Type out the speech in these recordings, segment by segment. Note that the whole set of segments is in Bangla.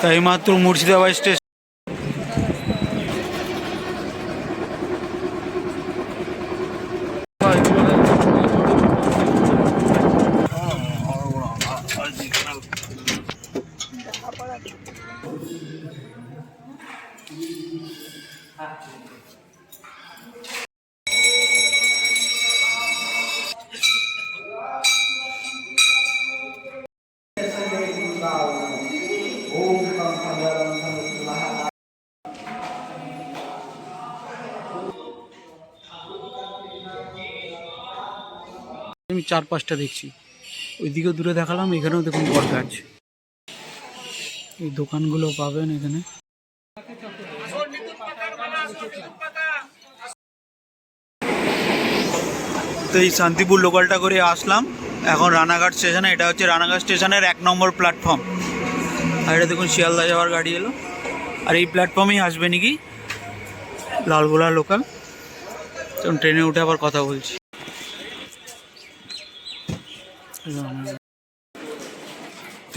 তাই মাত্র মুর্শিদাবাদ স্টেশন। আমি চার পাঁচটা দেখছি। ওইদিকেও দূরে দেখালাম, এখানেও দেখুন বট গাছ। এই দোকানগুলো পাবেন এখানে। তো এই শান্তিপুর লোকালটা করে আসলাম। এখন রানাঘাট স্টেশনে, এটা হচ্ছে রানাঘাট স্টেশনের এক নম্বর প্ল্যাটফর্ম। আর এটা দেখুন, শিয়ালদা যাওয়ার গাড়ি এলো। আর এই প্ল্যাটফর্মেই আসবে নাকি? লালগোলা লোকাল। তখন ট্রেনে উঠে আবার কথা বলছি।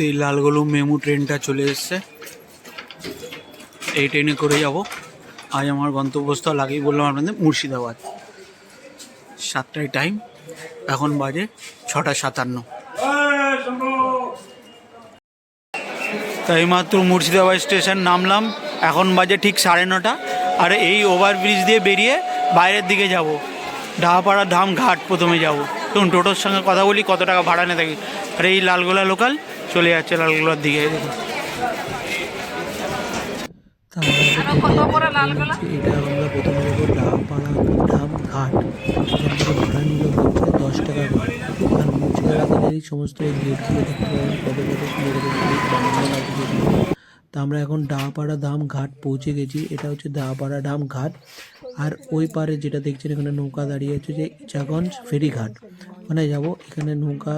এই লালগোলু মেমু ট্রেনটা চলে এসছে। এই ট্রেনে করে যাব। আজ আমার গন্তব্যস্থল আগেই বললাম আপনাদের, মুর্শিদাবাদ। সাতটায় টাইম এখন বাজে ছটা সাতান্ন। তাই মাত্র মুর্শিদাবাদ স্টেশন নামলাম, এখন বাজে ঠিক সাড়ে নটা। আর এই ওভারব্রিজ দিয়ে বেরিয়ে বাইরের দিকে যাব। ডাহাপাড়া ধাম ঘাট প্রথমে যাব। তখন টোটোর সঙ্গে কথা বলি কত টাকা ভাড়া নিয়ে থাকি। আর এই লালগোলা লোকাল চলে যাচ্ছে লালগোলার দিকে। এটা আমরা প্রথমে যাব ডাপাড়া ধাম ঘাট এখান থেকে ভাড়া নিল হচ্ছে দশ টাকা করে। আর মুর্শিদাবাদের এই সমস্ত গেটগুলো দেখতে পাবেন কত কত সুন্দর বানানো। তা আমরা এখন ডাপাড়া ধাম ঘাট পৌঁছে গেছি। এটা হচ্ছে ডাপাড়া ধাম ঘাট। আর ওই পারে যেটা দেখছেন এখানে নৌকা দাঁড়িয়ে আছে যে ইচাগঞ্জ ফেরিঘাট ওখানে যাব। এখানে নৌকা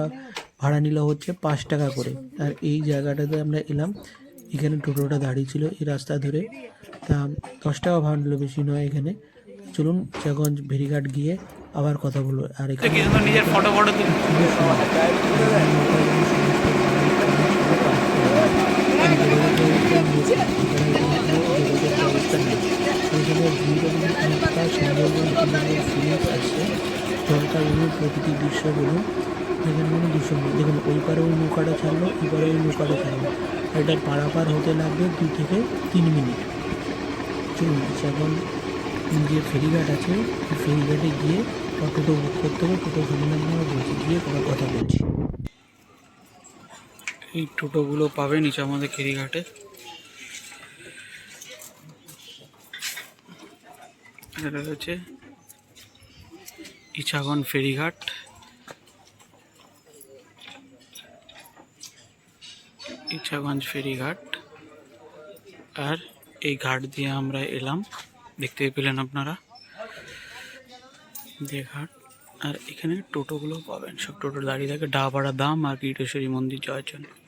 ভাড়া নিল হচ্ছে পাঁচ টাকা করে। আর এই জায়গাটাতে আমরা এলাম। এখানে টোটোটা দাঁড়িয়ে ছিল এই রাস্তা ধরে। তা দশ টাকা ভাড়া নিল বেশি নয় এখানে। চলুন ইচাগঞ্জ ফেরিঘাট গিয়ে আবার কথা বলব। আর এখানে নিজের ফটো ফটো জলটা বলুন প্রকৃতি দৃশ্য বলুন এখানে কোনো দৃশ্য দেখুন ওই পারে ওই নৌকাটা ছাড়লো এই পারে ওই নৌকাটা ছাড়লো এটা পারাপার হতে লাগবে দু থেকে তিন মিনিট চলুন এখন যে ফেরিঘাট আছে এই ফেরিঘাটে গিয়ে বা টোটো বুক করতে হবে টোটো সম্বন্ধে আমরা বলছি গিয়ে কোনো কথা বলছি এই টোটোগুলো পাবে নিচে আমাদের খেরিঘাটে এটা হচ্ছে ইছাগন ফেরিঘাট। ইছাগঞ্জ ফেরিঘাট। আর এই ঘাট দিয়ে আমরা এলাম। দেখতে পেলেন আপনারা। যে ঘাট। আর এখানে টোটোগুলো পাবেন। সব টোটো দাঁড়িয়ে থাকে। ডাবাড়া দাম আর কীটেশ্বরী মন্দির যাওয়ার জন্য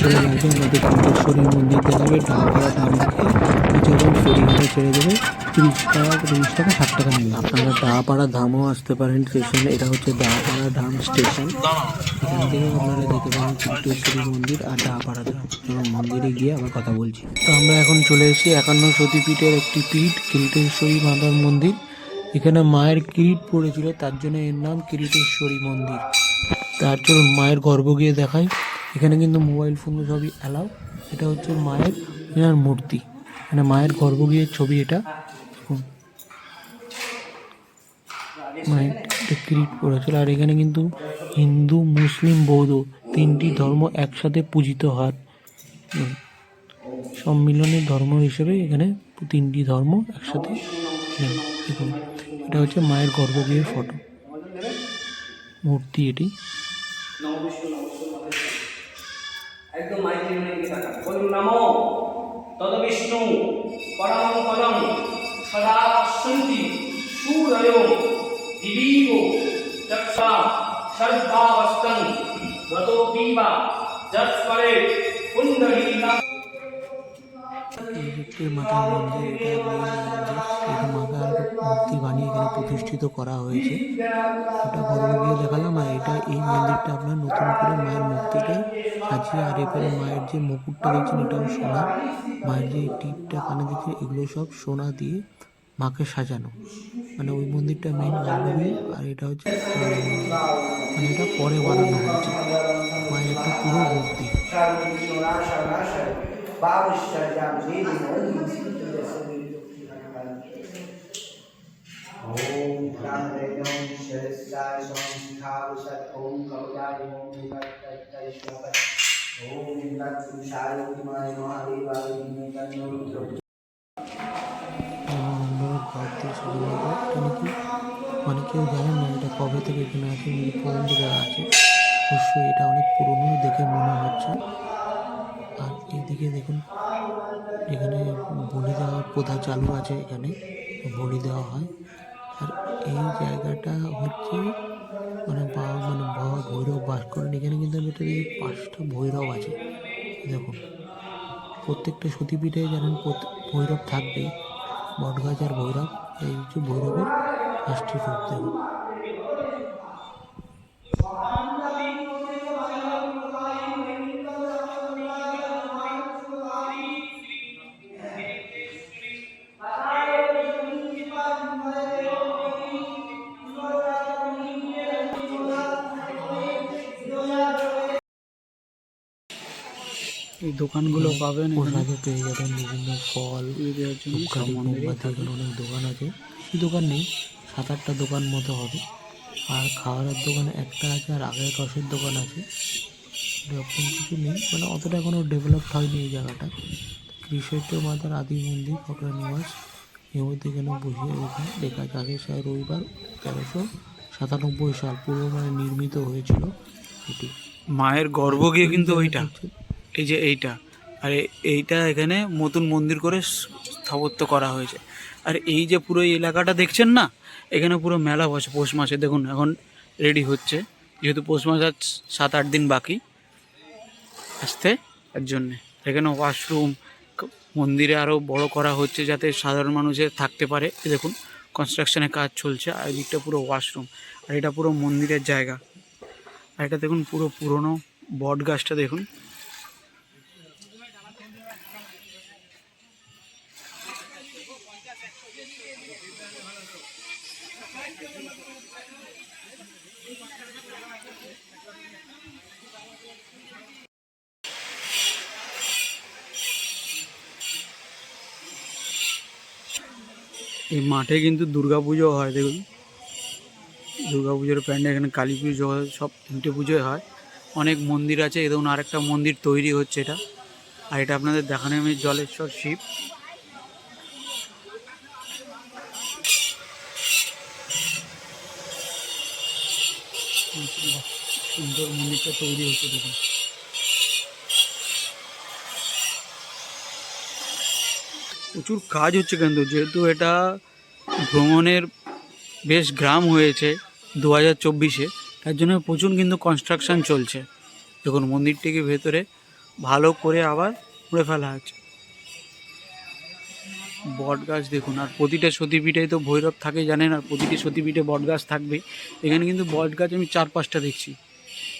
করে লাগবে আমাদের কণ্ঠেশ্বরী মন্দির দেখাবে ডালপাড়া ডাম থেকে ইছাগঞ্জ ফেরিঘাটে ছেড়ে দেবে। তিরিশ টাকা তিরিশ টাকা, ষাট টাকা নেবে। আপনারা ডাপাড়া ধামও আসতে পারেন, স্টেশন। এটা হচ্ছে ডাপাড়া ধাম স্টেশন। এখান থেকে আপনারা যেতে পারেন কীটেশ্বরী মন্দির আর ডাপাড়া ধাম। এবং মন্দিরে গিয়ে আবার কথা বলছি। তো আমরা এখন চলে এসেছি একান্ন সতীপীঠের একটি পীঠ, কিরিটেশ্বরী মাতার মন্দির। এখানে মায়ের কিরিট পড়েছিল, তার জন্য এর নাম কিরিটেশ্বরী মন্দির। তার চলুন মায়ের গর্ভ গিয়ে দেখাই। এখানে কিন্তু মোবাইল ফোন সবই অ্যালাউ এটা হচ্ছে মায়ের এনার মূর্তি। মানে মায়ের গর্ভ গিয়ে ছবি এটা। একটা কিরিট পড়েছিল আর এখানে কিন্তু হিন্দু, মুসলিম, বৌদ্ধ তিনটি ধর্ম একসাথে পূজিত হয়। সম্মিলনের ধর্ম হিসেবে এখানে তিনটি ধর্ম একসাথে এটা হচ্ছে মায়ের গর্ভগৃহের ফটো মূর্তি এটি। একদম মাইকে নিয়ে থাকা। বলুন, নমো তদ বিষ্ণু পরম পরম সদা পশ্যন্তি সুরয় দিবীব, চক্ষা সর্বাবস্তন গতো পিবা যৎপরে কুণ্ডলীকা একটি মাতার মন্দির, এটা মাতার মূর্তি বানিয়ে এখানে প্রতিষ্ঠিত করা হয়েছে। ওটা গর্ব গিয়ে দেখালাম, আর এটা এই মন্দিরটা আপনার নতুন করে মায়ের মূর্তিটা সাজিয়ে, আর এরপরে মায়ের যে মুকুটটা দেখছেন, এটাও সোনা। মায়ের যে টিপটা, কানে দেখছেন, এগুলো সব সোনা দিয়ে মাকে সাজানো। মানে ওই মন্দিরটা মেন গর্ভগৃহ, আর এটা হচ্ছে মানে এটা পরে বানানো হয়েছে। মায়ের একটা পুরো মূর্তি। ओम प्राणरेणं शिरस्याय संस्थावसत् ओम कवचाय ओम निकटतैश्वत ओम इंद्रपुरुषाय विद्महे महादेवाय धीमहि तन्नो रुद्रः আমরা ঘর দিয়ে সাজানো হয়। এটা নাকি মানে কেউ জানেন না এটা কবে থেকে এখানে আছে কিন্তু প্রথম থেকে আছে অবশ্যই এটা অনেক পুরনো দেখে মনে হচ্ছে এইদিকে দেখুন, এখানে বলি দেওয়ার প্রথা চালু আছে এখানে বলি দেওয়া হয়। আর এই জায়গাটা হচ্ছে মানে বাবা মানে বাবা ভৈরব বাস করেন। এখানে কিন্তু দেখি পাঁচটা ভৈরব আছে। দেখুন, প্রত্যেকটা সতীপীঠে জানেন ভৈরব থাকবেই বটগাছ আর ভৈরব, এই হচ্ছে ভৈরবের পাঁচটি রূপ। দেখুন এই দোকানগুলো পাবেন প্রসাদে পেয়ে যাবেন বিভিন্ন ফল অনেক দোকান আছে। দোকান নেই সাত আটটা দোকান মতো হবে। আর খাবারের দোকান একটা আছে আর আগের রসের দোকান আছে। এরকম কিছু নেই মানে অতটা এখনও ডেভেলপ হয়নি এই জায়গাটা। কৃষৈত্য মাতার আদি মন্দির ককরা নিবাস। এই মধ্যে এখানে বসিয়ে রেখে লেখা আগের সাল রবিবার তেরোশো সাতানব্বই সাল পূর্ব মানে নির্মিত হয়েছিল এটি। মায়ের গর্ভগৃহ কিন্তু ওইটা। এই যে এইটা। আর এইটা এখানে নতুন মন্দির করে স্থাপত্য করা হয়েছে। আর এই যে পুরো এলাকাটা দেখছেন না? এখানে পুরো মেলা বসে, পৌষ মাসে। দেখুন, এখন রেডি হচ্ছে। যেহেতু পৌষ মাস আর সাত আট দিন বাকি আসতে এর জন্যে। এখানে ওয়াশরুম মন্দিরে আরও বড় করা হচ্ছে যাতে সাধারণ মানুষের থাকতে পারে। দেখুন কনস্ট্রাকশনের কাজ চলছে, আর এদিকটা পুরো ওয়াশরুম আর এটা পুরো মন্দিরের জায়গা। আর এটা দেখুন, পুরো পুরনো বট গাছটা দেখুন। এই মাঠে কিন্তু দুর্গা পুজো হয়, দেখুন। দুর্গা পুজোর প্যান্ডে এখানে কালী পুজো সব তিনটে পুজোই হয়। অনেক মন্দির আছে, এই দেখুন আরেকটা মন্দির তৈরি হচ্ছে এটা। আর এটা আপনাদের দেখানো আমি জলেশ্বর শিব। সুন্দর মন্দিরটা তৈরি হচ্ছে দেখুন। প্রচুর কাজ হচ্ছে কিন্তু, যেহেতু এটা ভ্রমণের বেশ গ্রাম হয়েছে দু হাজার চব্বিশে, তার জন্য প্রচুর কিন্তু কনস্ট্রাকশন চলছে। দেখুন, মন্দিরটিকে ভেতরে ভালো করে আবার উড়ে ফেলা আছে বট গাছ দেখুন, আর প্রতিটা সতীপীঠে তো ভৈরব থাকে জানেন, আর প্রতিটি সতীপীঠে বট গাছ থাকবে। এখানে কিন্তু বট গাছ আমি চার পাঁচটা দেখছি।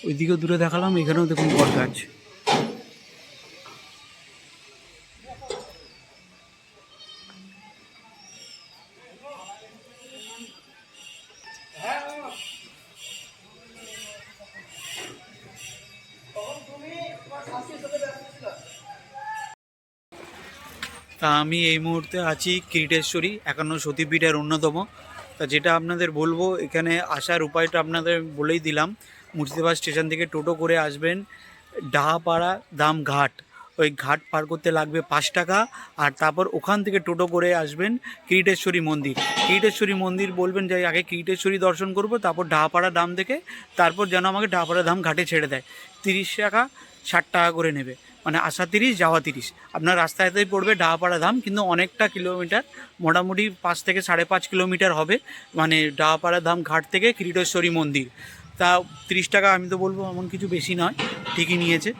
ওইদিকেও দূরে দেখালাম, এখানেও দেখুন বট গাছ। তা আমি এই মুহূর্তে আছি কিরিটেশ্বরী একান্ন সতীপীঠের অন্যতম। তা যেটা আপনাদের বলব, এখানে আসার উপায়টা আপনাদের বলেই দিলাম। মুর্শিদাবাদ স্টেশন থেকে টোটো করে আসবেন ডাহাপাড়া দাম ঘাট। ওই ঘাট পার করতে লাগবে পাঁচ টাকা আর তারপর ওখান থেকে টোটো করে আসবেন কিরিটেশ্বরী মন্দির। কিরিটেশ্বরী মন্দির বলবেন যে আগে কিরিটেশ্বরী দর্শন করব, তারপর ডাহাপাড়া দাম দেখে তারপর যেন আমাকে ডাহাপাড়া দাম ঘাটে ছেড়ে দেয়। তিরিশ টাকা, ষাট টাকা করে নেবে। মানে আসা তিরিশ, যাওয়া তিরিশ। আপনার রাস্তাতেই পড়বে ডাহাপাড়া ধাম, কিন্তু অনেকটা কিলোমিটার মোটামুটি পাঁচ থেকে সাড়ে পাঁচ কিলোমিটার হবে মানে ডাহাপাড়া ধাম ঘাট থেকে কিরিটেশ্বরী মন্দির। তা তিরিশ টাকা আমি তো বলব, এমন কিছু বেশি নয়, ঠিকই নিয়েছে।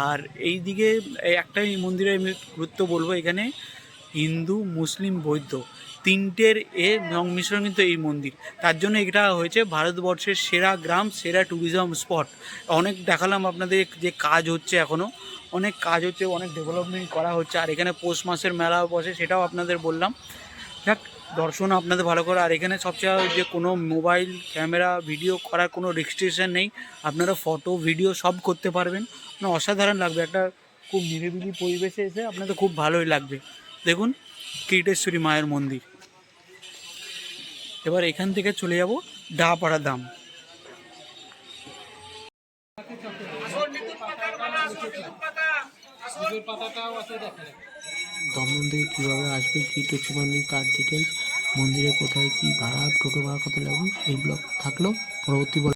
আর এই দিকে একটাই মন্দিরের আমি গুরুত্ব বলব, এখানে হিন্দু, মুসলিম, বৌদ্ধ, তিনটের এ সংমিশ্রণ কিন্তু এই মন্দির। তার জন্য এটা হয়েছে ভারতবর্ষের সেরা গ্রাম, সেরা ট্যুরিজম স্পট অনেক দেখালাম আপনাদের যে কাজ হচ্ছে এখনও অনেক কাজ হচ্ছে, অনেক ডেভেলপমেন্ট করা হচ্ছে, আর এখানে পৌষ মাসের মেলা বসে, সেটাও আপনাদের বললাম। যাক, দর্শন আপনাদের ভালো করে, আর এখানে সবচেয়ে যে কোনো মোবাইল ক্যামেরা ভিডিও করার কোনো রেস্ট্রিকশন নেই। আপনারা ফটো ভিডিও সব করতে পারবেন। মানে অসাধারণ লাগবে, একটা খুব নিরিবিলি পরিবেশে এসে আপনাদের খুব ভালোই লাগবে। দেখুন, কীটেশ্বরী মায়ের মন্দির। এবার এখান থেকে চলে যাব ডাপাড়া দাম দমদম থেকে কীভাবে আসবে, কী টুচি মন্দির কার ডিটেলস মন্দিরে কোথায় কী ভাড়া, টোটো ভাড়া কত লাগবে, এই ব্লগ থাকল। পরবর্তী